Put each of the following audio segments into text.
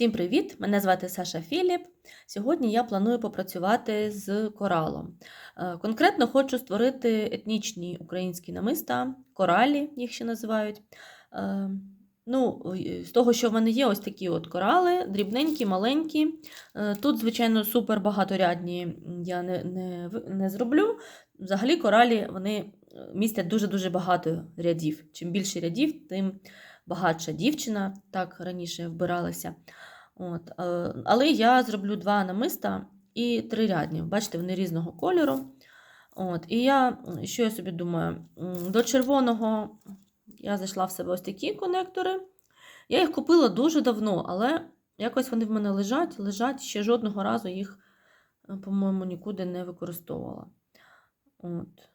Всім привіт! Мене звати Саша Філіп. Сьогодні я планую попрацювати з коралом. Е, Конкретно хочу створити етнічні українські намиста, коралі, їх ще називають. Е, Ну, з того, що в мене є, ось такі от корали, дрібненькі, маленькі. Е, Тут, звичайно, супер багаторядні я не, не, не зроблю. Взагалі, коралі вони містять дуже-дуже багато рядів. Чим більше рядів, тим багатша дівчина, так раніше вбиралася. От, е, але я зроблю два намиста і три рядні. Бачите, вони різного кольору. От, і я, що я собі думаю, до червоного я зайшла в себе ось такі конектори. Я їх купила дуже давно, але якось вони в мене лежать, лежать, ще жодного разу їх, е, по-моєму, нікуди не використовувала. От.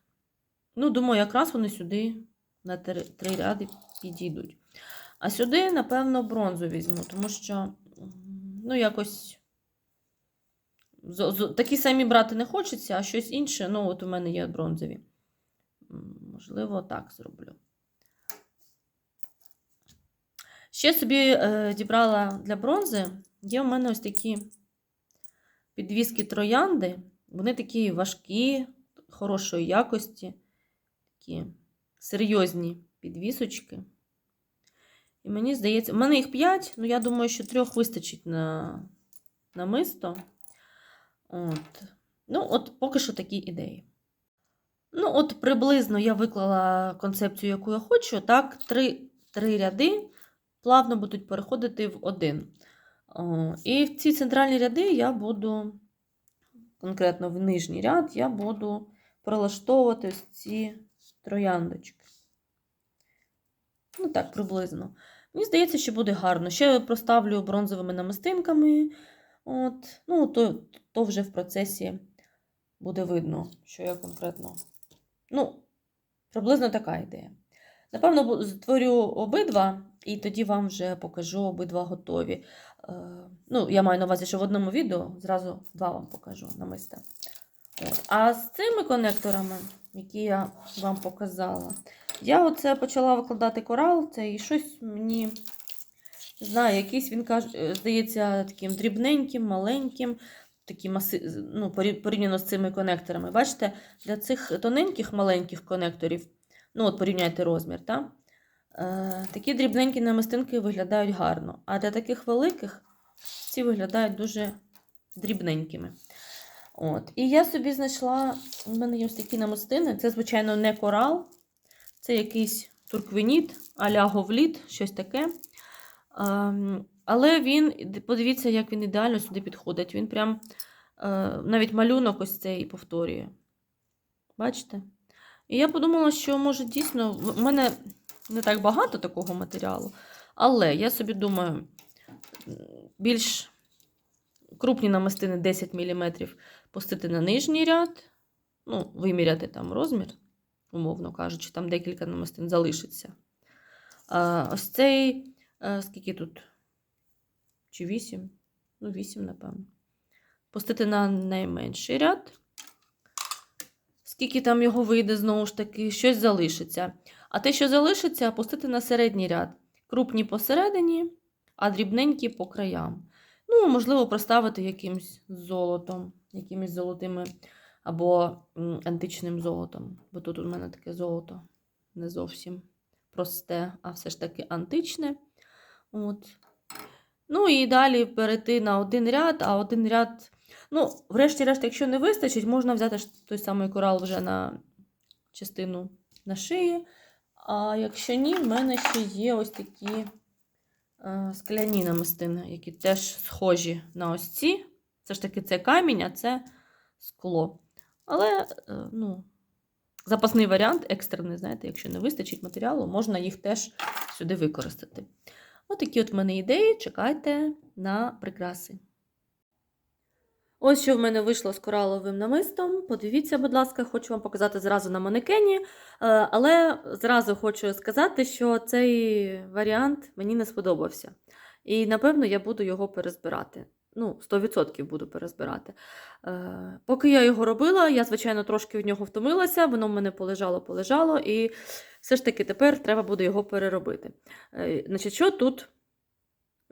Ну, думаю, якраз вони сюди на три, три ряди підійдуть. А сюди, напевно, бронзу візьму, тому що, ну, якось такі самі брати не хочеться, а щось інше. Ну, от у мене є бронзові. Можливо, так зроблю. Ще собі е, дібрала для бронзи. Є у мене ось такі підвіски троянди. Вони такі важкі, хорошої якості, такі серйозні підвісочки. І мені здається, в мене їх 5, ну я думаю, що трьох вистачить на, на мисто. От. Ну, от поки що такі ідеї. Ну, от приблизно я виклала концепцію, яку я хочу. Так, три, три ряди плавно будуть переходити в один. О, і в ці центральні ряди я буду, конкретно в нижній ряд, я буду прилаштовувати ось ці трояндочки. Ну, так, приблизно. Мені здається, що буде гарно. Ще проставлю бронзовими намистинками. От. Ну, то, то вже в процесі буде видно, що я конкретно. Ну, приблизно така ідея. Напевно, створю обидва, і тоді вам вже покажу обидва готові. Е, ну, я маю на увазі, що в одному відео зразу два вам покажу намиста. От. А з цими конекторами, які я вам показала, я оце почала викладати корал, це і щось мені. Не знаю, якийсь він е, здається, таким дрібненьким, маленьким, такі маси, ну, порівняно з цими конекторами. Бачите, для цих тоненьких маленьких конекторів, ну от порівняйте розмір, так? Е, такі дрібненькі намистинки виглядають гарно. А для таких великих ці виглядають дуже дрібненькими. От. І я собі знайшла, у мене є ось такі намистини. Це, звичайно, не корал, це якийсь турквеніт, а-ля говліт, щось таке. Ем, але він, подивіться, як він ідеально сюди підходить. Він прям е, навіть малюнок ось цей повторює. Бачите? І я подумала, що може дійсно, в мене не так багато такого матеріалу, але я собі думаю, більш крупні намистини 10 мм пустити на нижній ряд, ну, виміряти там розмір, умовно кажучи, там декілька намистин залишиться. А, ось цей, а, скільки тут? Чи 8? Ну, 8, напевно. Пустити на найменший ряд. Скільки там його вийде, знову ж таки, щось залишиться. А те, що залишиться, пустити на середній ряд. Крупні посередині, а дрібненькі по краям. Ну, можливо, проставити якимось золотом, якимись золотими або античним золотом. Бо тут у мене таке золото не зовсім просте, а все ж таки античне. От. Ну і далі перейти на один ряд, а один ряд. Ну, врешті-решт, якщо не вистачить, можна взяти той самий корал вже на частину на шиї. А якщо ні, в мене ще є ось такі скляні намистини, які теж схожі на ось ці. Це ж таки це камінь, а це скло. Але, е, ну, запасний варіант, екстрений, знаєте, якщо не вистачить матеріалу, можна їх теж сюди використати. Отакі от в мене ідеї. Чекайте на прикраси. Ось що в мене вийшло з кораловим намистом. Подивіться, будь ласка, хочу вам показати зразу на манекені. Е, Але зразу хочу сказати, що цей варіант мені не сподобався. І, напевно, я буду його перезбирати. Ну, 100% буду перезбирати. Е, Поки я його робила, я, звичайно, трошки від нього втомилася, воно в мене полежало, полежало, і все ж таки тепер треба буде його переробити. Е, Значить, що тут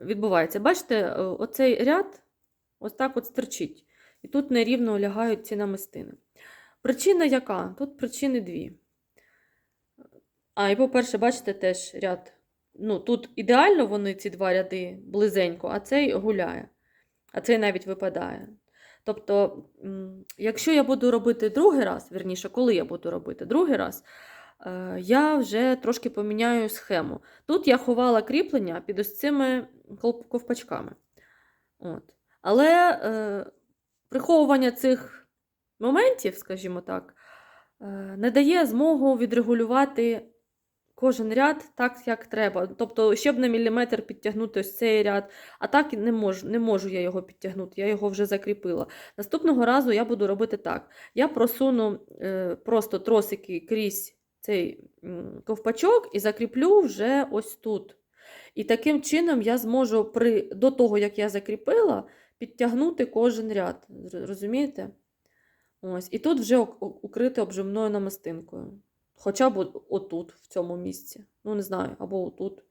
відбувається. Бачите, оцей ряд ось так от стерчить. І тут нерівно лягають ці намистини. Причина яка? Тут причини дві. А, і по-перше, бачите, теж ряд. Ну, тут ідеально вони, ці два ряди, близенько, а цей гуляє, а цей навіть випадає. Тобто, якщо я буду робити другий раз, вірніше, коли я буду робити другий раз, е, я вже трошки поміняю схему. Тут я ховала кріплення під ось цими ковпачками. От. Але е, приховування цих моментів, скажімо так, е, не дає змогу відрегулювати кожен ряд так, як треба. Тобто, щоб на міліметр підтягнути ось цей ряд, а так не можу, не можу я його підтягнути, я його вже закріпила. Наступного разу я буду робити так: я просуну е, просто тросики крізь цей ковпачок і закріплю вже ось тут. І таким чином я зможу при, до того, як я закріпила, підтягнути кожен ряд. Розумієте? Ось. І тут вже укрити обживною намистинкою. Хоча б отут, в цьому місці. Ну, не знаю, або отут.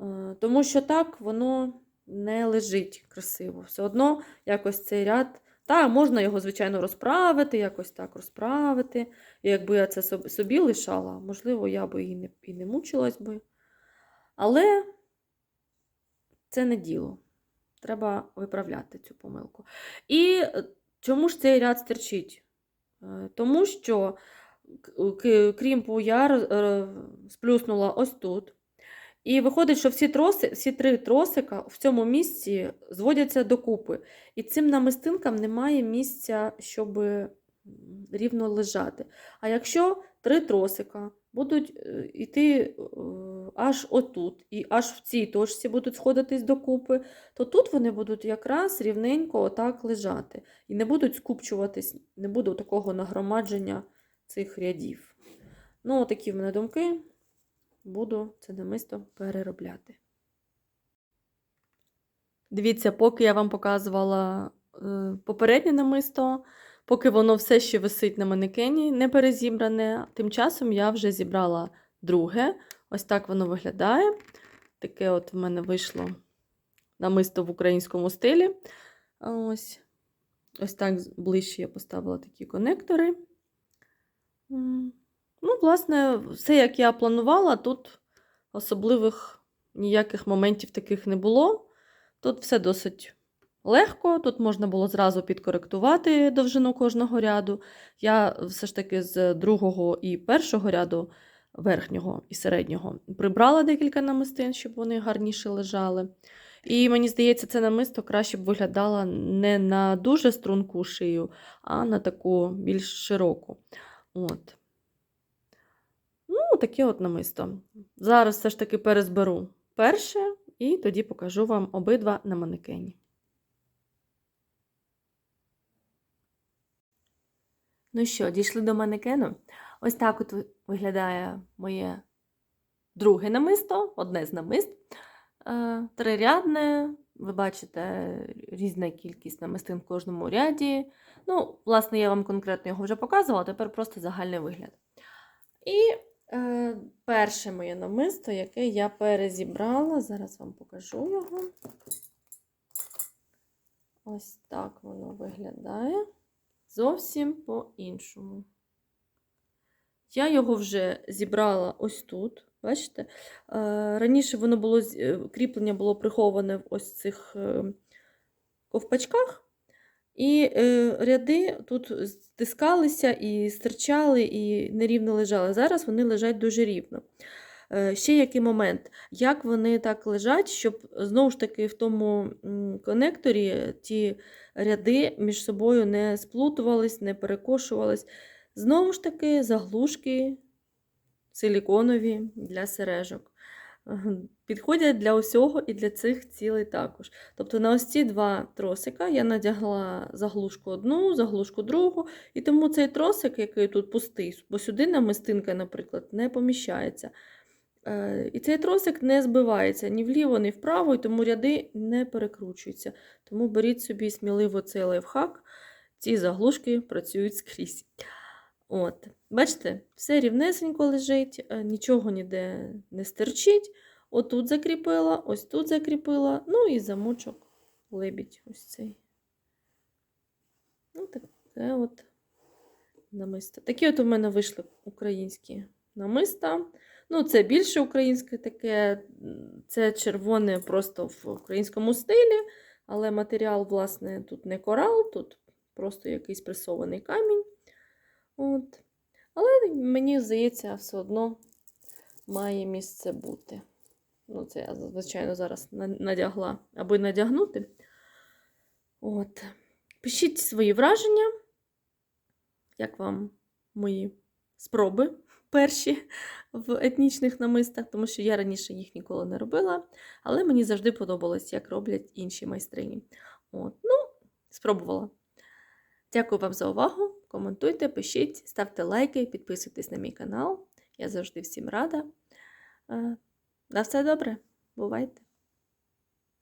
Е, Тому що так воно не лежить красиво. Все одно якось цей ряд. Та, можна його, звичайно, розправити, якось так розправити. І якби я це собі лишала, можливо, я би і не, і не мучилась би. Але це не діло. Треба виправляти цю помилку. І е, чому ж цей ряд стерчить? Е, Тому що крімпу я е, сплюснула ось тут. І виходить, що всі троси, всі три тросика в цьому місці зводяться докупи. І цим намистинкам немає місця, щоб рівно лежати. А якщо три тросика будуть йти аж отут, і аж в цій точці будуть сходитись докупи, то тут вони будуть якраз рівненько отак лежати. І не будуть скупчуватись, не буде такого нагромадження цих рядів. Ну, такі в мене думки. Буду це намисто переробляти. Дивіться, поки я вам показувала е, попереднє намисто, поки воно все ще висить на манекені, не перезібране, тим часом я вже зібрала друге. Ось так воно виглядає. Таке от в мене вийшло намисто в українському стилі. Ось, ось так ближче я поставила такі конектори. Ну, власне, все, як я планувала, тут особливих ніяких моментів таких не було. Тут все досить легко, тут можна було зразу підкоректувати довжину кожного ряду. Я все ж таки з другого і першого ряду верхнього і середнього прибрала декілька намистин, щоб вони гарніше лежали. І мені здається, це намисто краще б виглядало не на дуже струнку шию, а на таку більш широку. От. Ну, таке от намисто. Зараз все ж таки перезберу перше, і тоді покажу вам обидва на манекені. Ну що, дійшли до манекену? Ось так от виглядає моє друге намисто, одне з намист. Е, Трирядне. Ви бачите різна кількість намистин в кожному ряді. Ну, власне, я вам конкретно його вже показувала, тепер просто загальний вигляд. І е, перше моє намисто, яке я перезібрала, зараз вам покажу його. Ось так воно виглядає. Зовсім по-іншому. Я його вже зібрала ось тут. Бачите? Е, Раніше воно було е, кріплення було приховане в ось цих е, ковпачках. І ряди тут стискалися і стирчали, і нерівно лежали. Зараз вони лежать дуже рівно. Ще який момент, як вони так лежать, щоб знову ж таки в тому конекторі ті ряди між собою не сплутувались, не перекошувались. Знову ж таки, заглушки силіконові для сережок. Підходять для усього і для цих цілей також. Тобто на ось ці два тросика я надягла заглушку одну, заглушку другу, і тому цей тросик, який тут пустий, бо сюди намистинка, наприклад, не поміщається. Е, І цей тросик не збивається ні вліво, ні вправо, і тому ряди не перекручуються. Тому беріть собі сміливо цей лайфхак, ці заглушки працюють скрізь. От. Бачите, все рівнесенько лежить, е, нічого ніде не стерчить. Отут закріпила, ось тут закріпила, ну і замочок лебідь ось цей. Ну, таке от намисто. Такі от у мене вийшли українські намиста. Ну, це більше українське таке, це червоне просто в українському стилі, але матеріал, власне, тут не корал, тут просто якийсь пресований камінь. От. Але мені здається, все одно має місце бути. Ну, це я, звичайно, зараз на- надягла, аби надягнути. От. Пишіть свої враження, як вам мої спроби перші в етнічних намистах, тому що я раніше їх ніколи не робила, але мені завжди подобалось, як роблять інші майстрині. От. Ну, спробувала. Дякую вам за увагу. Коментуйте, пишіть, ставте лайки, підписуйтесь на мій канал. Я завжди всім рада. Е, На все добре. Бувайте!